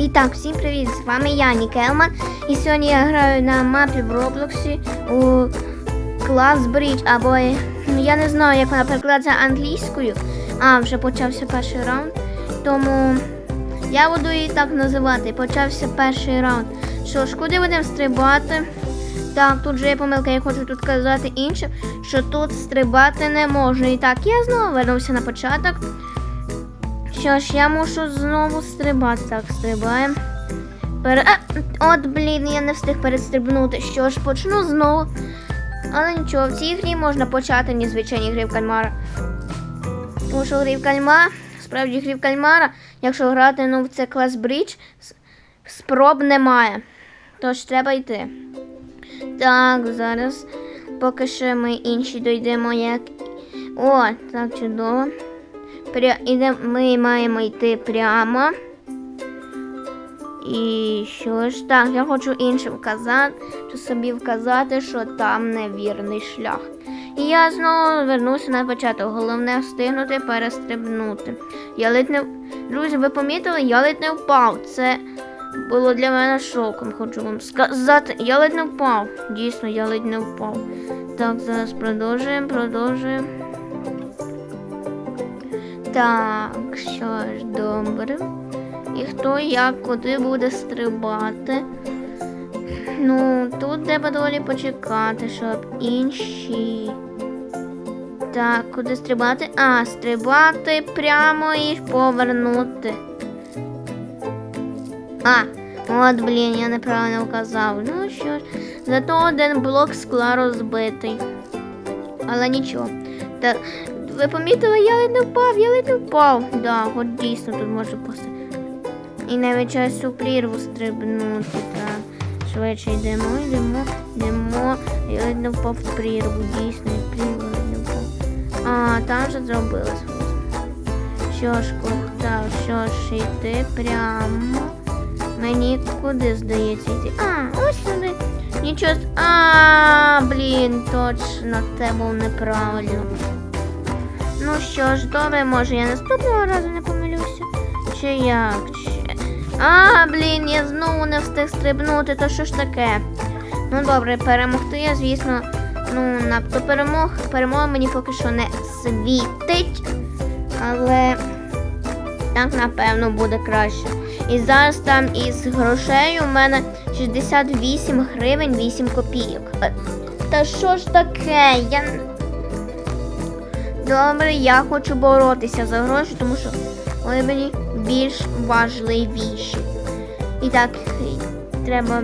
І так, всім привіт! З вами я, Нікелман. І сьогодні я граю на мапі в Роблоксі у клас Bridge, або ну, я не знаю, як вона перекладається англійською. А, вже почався перший раунд. Тому я буду її так називати. Почався перший раунд. Що ж, куди будемо стрибати? Так, тут же є помилка, я хочу тут казати інше, що тут стрибати не можна. І так, я знову вернувся на початок. Що ж, я мушу знову стрибати. Так, стрибаємо. Пере... От, блін, я не встиг перестрибнути. Що ж, почну знову. Але нічого, в цій грі можна почати ні звичайні гри в кальмара. Тому що гри в кальмара, справді гри в кальмара, якщо грати ну, в це клас брідж, спроб немає. Тож треба йти. Так, зараз поки що ми інші дійдемо як. О, так чудово. Ми маємо йти прямо. І що ж так, я хочу іншим вказати, собі вказати, що там невірний шлях. І я знову вернуся на початок. Головне встигнути перестрибнути. Я ледь не. Друзі, ви помітили, я ледь не впав. Це було для мене шоком, хочу вам сказати. Я ледь не впав. Дійсно, я ледь не впав. Так, зараз продовжуємо, продовжуємо. Так, що ж, добре. І хто як куди буде стрибати? Ну, тут треба доволі почекати, щоб інші. Так, куди стрибати? А, стрибати прямо і повернути. А, от, блін, я неправильно вказав. Ну що ж, зато один блок скла розбитий. Але нічого. Та, ви помітили, я ледь не впав, я ледь не впав. Да, от дійсно тут може поси. І навіть час у прірву стрибнути. Так. Швидше йдемо, йдемо, йдемо. Я ледь не впав в прірву, дійсно, і прірву ледь не впав. А, там вже зробили. Що ж, так, що ж, йти прямо. Мені куди здається йти? А, ось сюди. Нічого. А, блін, точно, це був неправильно. Ну що ж, добре, може я наступного разу не помилюся. Чи як? Чи... А, блін, я знову не встиг стрибнути, то що ж таке? Ну добре, перемогти я, звісно, ну, на перемог, перемога мені поки що не світить. Але так, напевно, буде краще. І зараз там із грошей у мене 68 гривень 8 копійок. Е, Та що ж таке? Я... Добре, я хочу боротися за гроші, тому що вони мені більш важливіші. І так, треба,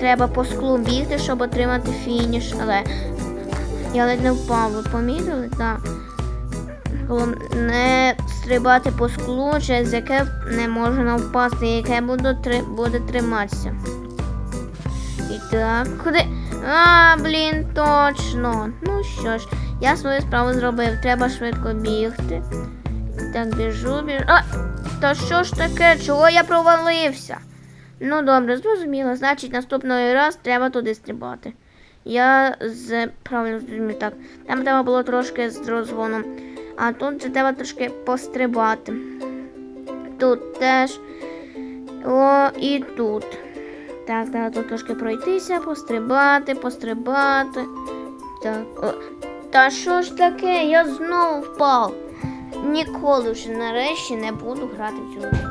треба по склу бігти, щоб отримати фініш. Але я ледь не впав, ви помітили? Так. Головне стрибати по склу, через яке не можна впасти, яке буде, буде триматися. І так, куди? А, блін, точно. Ну що ж, я свою справу зробив. Треба швидко бігти. Так, біжу, біжу. А! Та що ж таке? Чого я провалився? Ну добре, зрозуміло. Значить, наступний раз треба туди стрибати. Я з правильно зрозумів так. Там треба було трошки з розгоном. А тут же треба трошки пострибати. Тут теж. О, і тут. Так, треба тут трошки пройтися, пострибати, пострибати. Так. О. Та що ж таке? Я знову впав. Ніколи вже нарешті не буду грати в цю гру.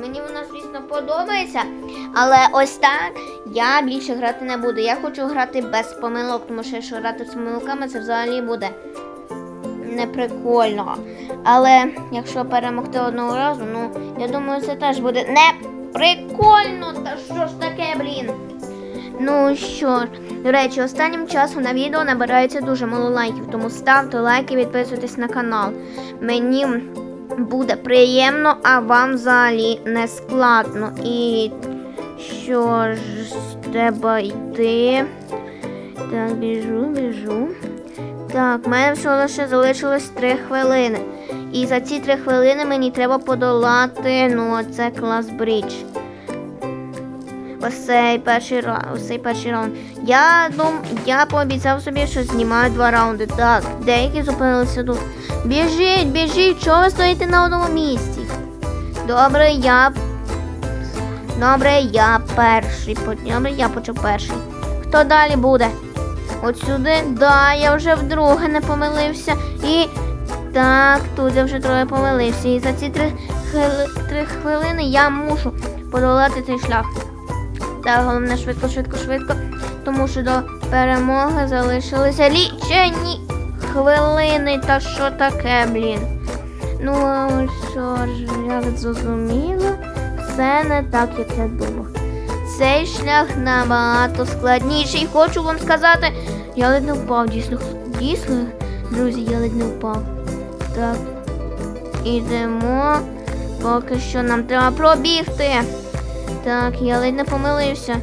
Мені вона, звісно, подобається, але ось так я більше грати не буду. Я хочу грати без помилок, тому що якщо грати з помилками, це взагалі буде не прикольно. Але якщо перемогти одного разу, ну я думаю, це теж буде не прикольно. Та що ж таке, блін? Ну що ж, до речі, останнім часом на відео набирається дуже мало лайків, тому ставте лайки, підписуйтесь на канал. Мені буде приємно, а вам взагалі не складно. І що ж, треба йти. Так, біжу, біжу. Так, в мене всього лише залишилось 3 хвилини. І за ці 3 хвилини мені треба подолати, ну, це клас брідж. Ось цей перший раунд. Цей перший раунд. Я дум, я пообіцяв собі, що знімаю два раунди. Так, деякі зупинилися тут. Біжіть, біжіть, чого ви стоїте на одному місці? Добре, я Добре, я перший. Добре, я почав перший. Хто далі буде? От сюди, да, я вже вдруге не помилився. І так, тут я вже троє помилився. І за ці три, хвили- три хвилини я мушу подолати цей шлях. Так, головне швидко, швидко, швидко. Тому що до перемоги залишилися лічені хвилини. Та що таке, блін? Ну, що ж, як зрозуміло, все не так, як я думав. Цей шлях набагато складніший. Хочу вам сказати, я ледь не впав, дійсно, дійсно, друзі, я ледь не впав. Так, ідемо. Поки що нам треба пробігти. Так, я ледь не помилився.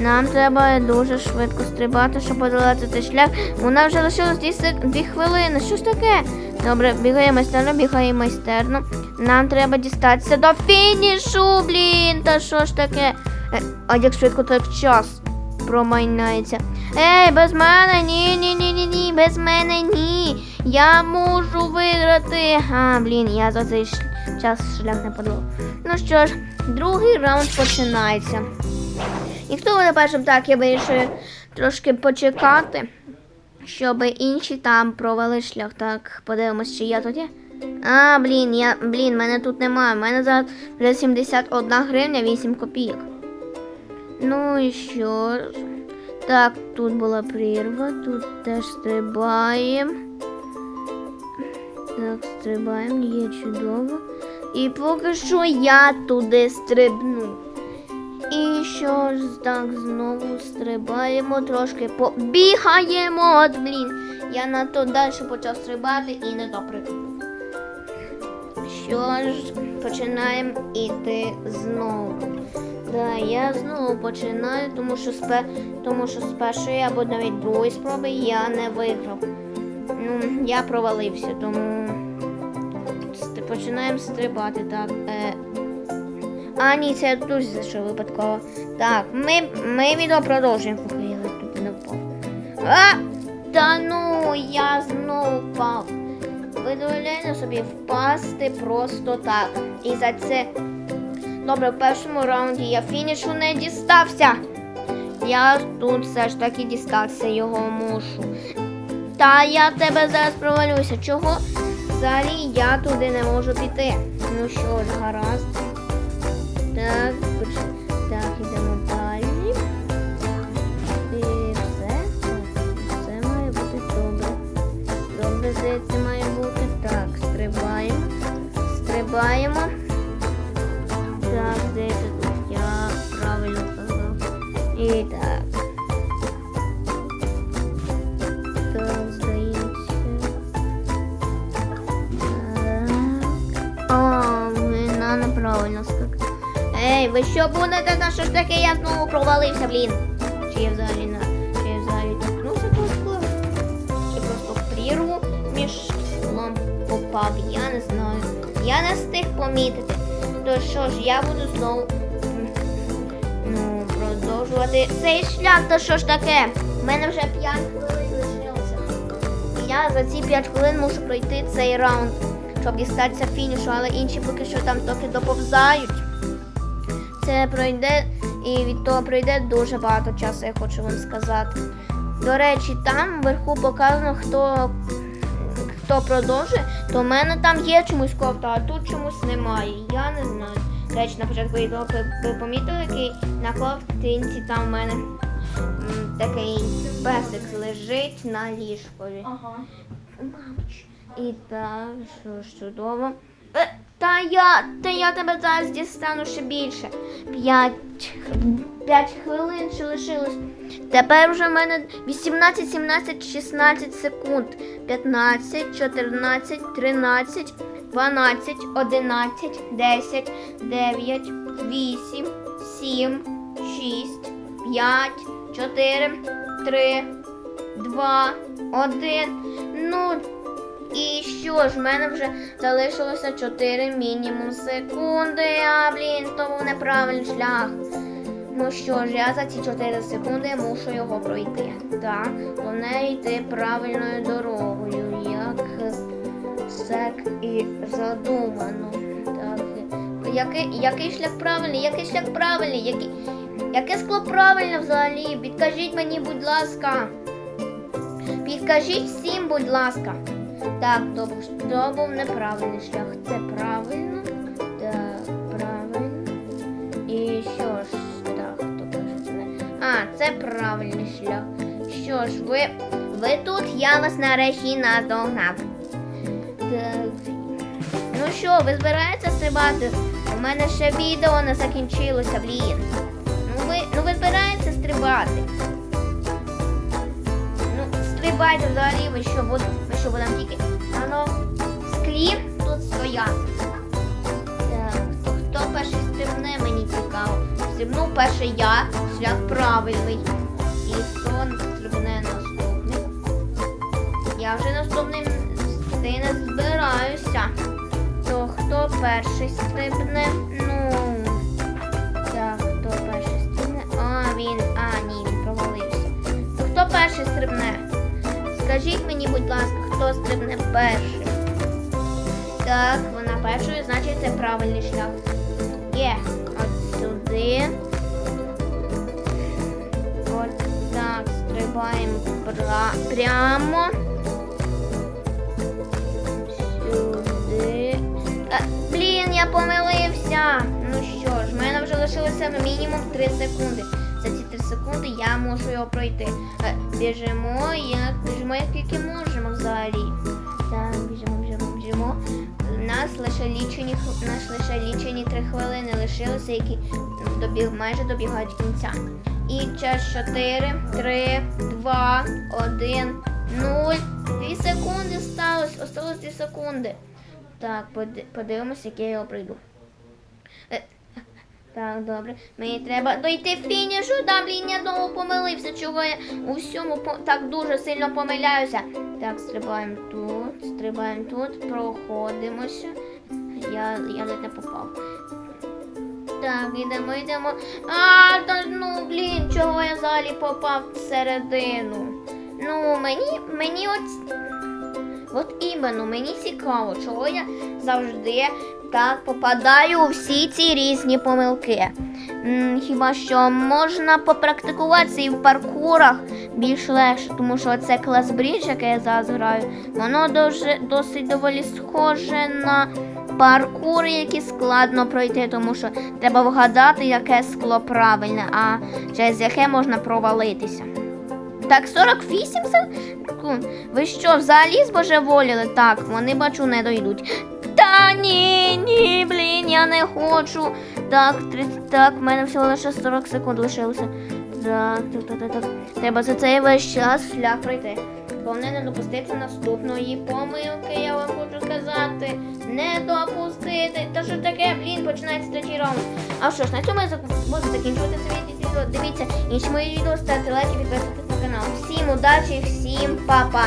Нам треба дуже швидко стрибати, щоб подолати цей шлях. Нас вже лишилось 2 сек- дві хвилини. Що ж таке? Добре, бігає майстерно, бігає майстерно. Нам треба дістатися до фінішу, блін. Та що ж таке? Е, а як швидко так час промайнається. Ей, без мене, ні, ні, ні, ні, ні, без мене ні. Я можу виграти. А, блін, я за цей ш- час шлях не подолав. Ну що ж, другий раунд починається. І хто буде першим? Так, я вирішую трошки почекати, щоб інші там провели шлях. Так, подивимось, чи я тут є. А, блін, я, блін, мене тут немає. У мене зараз вже 71 гривня 8 копійок. Ну і що ж. Так, тут була прірва, тут теж стрибаємо. Так, стрибаємо, є чудово. І поки що я туди стрибну. І що ж, так, знову стрибаємо, трошки побігаємо. От, блін. Я надто далі почав стрибати і не допригнув. Що ж, починаємо іти знову. Да, я знову починаю, тому що з, пе- тому що з першої або навіть другої спроби я не виграв. Ну, я провалився, тому починаємо стрибати. Так. Е, а, ні, це дуже зайшов випадково. Так, ми, ми відео продовжуємо, поки тут не впав. А! Та ну, я знову впав. Ви дозволяєте собі впасти просто так. І за це. Добре, в першому раунді я фінішу не дістався. Я тут все ж таки дістався, його мушу. Та я тебе зараз провалюся. Чого? Взагалі я туди не можу піти. Ну що ж, гаразд. Так, так, ідемо далі. І все. Все має бути добре. Добре, здається, має бути. Так, стрибаємо. Стрибаємо. Так, здається, тут я правильно сказав. І. Так, Ви що будете? Та що ж таке я знову провалився, блін? Чи я взагалі на. Чи я взагалі торкнувся скла? Чи просто в прірву між склом попав? Я не знаю. Я не встиг помітити. То що ж, я буду знову ну, продовжувати цей шлях. То що ж таке? У мене вже 5 хвилин лишилося. Я за ці 5 хвилин мушу пройти цей раунд, щоб дістатися фінішу, але інші поки що там тільки доповзають. Це пройде і від того пройде дуже багато часу, я хочу вам сказати. До речі, там вверху показано, хто, хто продовжує, то в мене там є чомусь кофта, а тут чомусь немає. Я не знаю. До речі, на початку відео ви, ви помітили, який на ковтинці там в мене такий песик лежить на ліжкові. Ага. І так, що ж чудово. Та я, та я тебе зараз дістану ще більше. П'ять, п'ять хвилин ще лишилось. Тепер вже в мене 18, 17, 16 секунд. 15, 14, 13, 12, 11, 10, 9, 8, 7, 6, 5, 4, 3, 2, 1, 0. Що ж, в мене вже залишилося 4 мінімум секунди. А, блін, то був неправильний шлях. Ну що ж, я за ці 4 секунди мушу його пройти. Так, головне йти правильною дорогою, як так і задумано. Так, який, який шлях правильний, який шлях правильний, який, яке скло правильне взагалі? Підкажіть мені, будь ласка. Підкажіть всім, будь ласка. Так, то, був- неправильний шлях. Це правильно. Так, правильно. І що ж, так, то не. А, це правильний шлях. Що ж, ви, ви тут, я вас нарешті наздогнав. Так. Ну що, ви збираєтеся стрибати? У мене ще відео не закінчилося, блін. Ну ви, ну ви збираєтеся стрибати. Ну, стрибайте взагалі, ви що, буд, ви що будемо тільки. Ано, склі тут стояти. Так, то хто перший стрибне, мені цікаво. Стрибнув перший я, шлях правильний. І хто стрибне наступний? Я вже наступним не збираюся. То хто перший стрибне? Хто стрибне перший? Так, вона першою, значить це правильний шлях. Є. От сюди. От так, стрибаємо прямо. Сюди. А, блін, я помилився. Ну що ж, в мене вже лишилося мінімум 3 секунди. За ці 3 секунди я можу його пройти. Е, Біжимо, як біжимо, як тільки можемо взагалі. Так, біжимо, біжимо, біжимо. Нас лише лічені нас лише лічені 3 хвилини лишилися, які добіг, майже добігають кінця. І час 4, 3, 2, 1, 0. 2 секунди сталося. Осталось 2 секунди. Так, поди- подивимось, як я його пройду. Так, добре. Мені треба дойти фінішу. Да, блін, я знову помилився, чого я у всьому по- так дуже сильно помиляюся. Так, стрибаємо тут, стрибаємо тут, проходимося. Я, я ледь не попав. Так, йдемо, йдемо. А, та ну блін, чого я взагалі попав всередину? Ну, мені, мені от От іменно мені цікаво, чого я завжди так попадаю у всі ці різні помилки. Хіба що можна попрактикуватися і в паркурах більш легше, тому що це клас брідж, яке я зараз граю, воно дуже досить доволі схоже на паркури, які складно пройти, тому що треба вгадати, яке скло правильне, а через яке можна провалитися. Так, 48 секунд. Ви що, взагалі збожеволіли? Так, вони бачу не дойдуть. Та ні, ні, блін, я не хочу. Так, 30, так, в мене всього лише 40 секунд лишилося. Так, так, так, так, так. Треба за цей весь час шлях пройти. Головне не допустити наступної помилки, я вам хочу сказати. Не допустити. Та що таке, блін, починається третій раунд. А що ж, на цьому я буду закінчувати це відео. Дивіться інші мої відео, ставте лайки, підписуйтесь канал. Всім удачі, всім па-па!